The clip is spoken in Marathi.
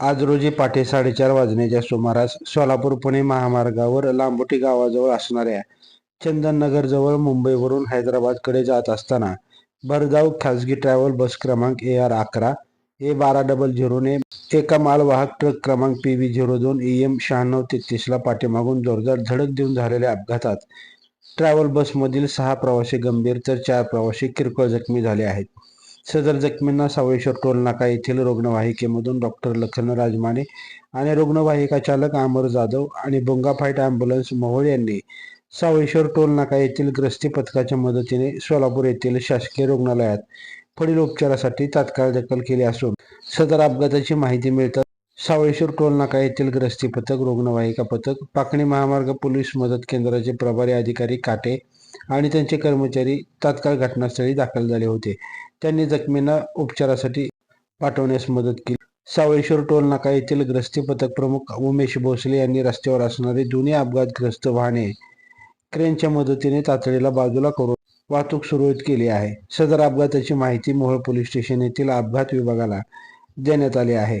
आज रोजी पहाटे साडेचार वाजण्याच्या सुमारास सोलापूर पुणे महामार्गावर लांबोटी गावाजवळ असणाऱ्या चंदननगरजवळ मुंबईवरून हैदराबादकडे जात असताना भरधाव खासगी ट्रॅव्हल बस क्रमांक ए आर अकरा ए बारा डबल झिरोने एका मालवाहक ट्रक क्रमांक पी व्ही झिरो दोन ई एम शहाण्णव तेहतीसला पाठीमागून जोरदार धडक देऊन झालेल्या अपघातात ट्रॅव्हल बसमधील सहा प्रवासी गंभीर तर चार प्रवासी किरकोळ जखमी झाले आहेत. सदर जखमींना सावळेश्वर टोल नाका येथील रुग्णवाहिकेमधून डॉक्टर लखन राजमाने आणि रुग्णवाहिका चालक अमर जाधव आणि बोंगाफाईट अँब्युलन्स मोहोळ यांनी सावळेश्वर टोल नाका येथील ग्रस्ती पथकाच्या मदतीने सोलापूर येथील शासकीय रुग्णालयात पुढील उपचारासाठी तात्काळ दखल केली असून सदर अपघाताची माहिती मिळतात सावळेश्वर टोल नाका येथील ग्रस्ती पथक रुग्णवाहिका पथक पाकणी महामार्ग पोलीस मदत केंद्राचे प्रभारी अधिकारी काटे आणि त्यांचे कर्मचारी तात्काळ घटनास्थळी दाखल झाले होते. त्यांनी जखमींना उपचारासाठी पाठवण्यास मदत केली. सावळेश्वर टोल नाका येथील ग्रस्ती पथक प्रमुख उमेश भोसले यांनी रस्त्यावर असणारी दोन्ही अपघातग्रस्त वाहने क्रेनच्या मदतीने तातडीला बाजूला करून वाहतूक सुरळीत केली आहे. सदर अपघाताची माहिती मोहोळ पोलीस स्टेशन येथील अपघात विभागाला देण्यात आली आहे.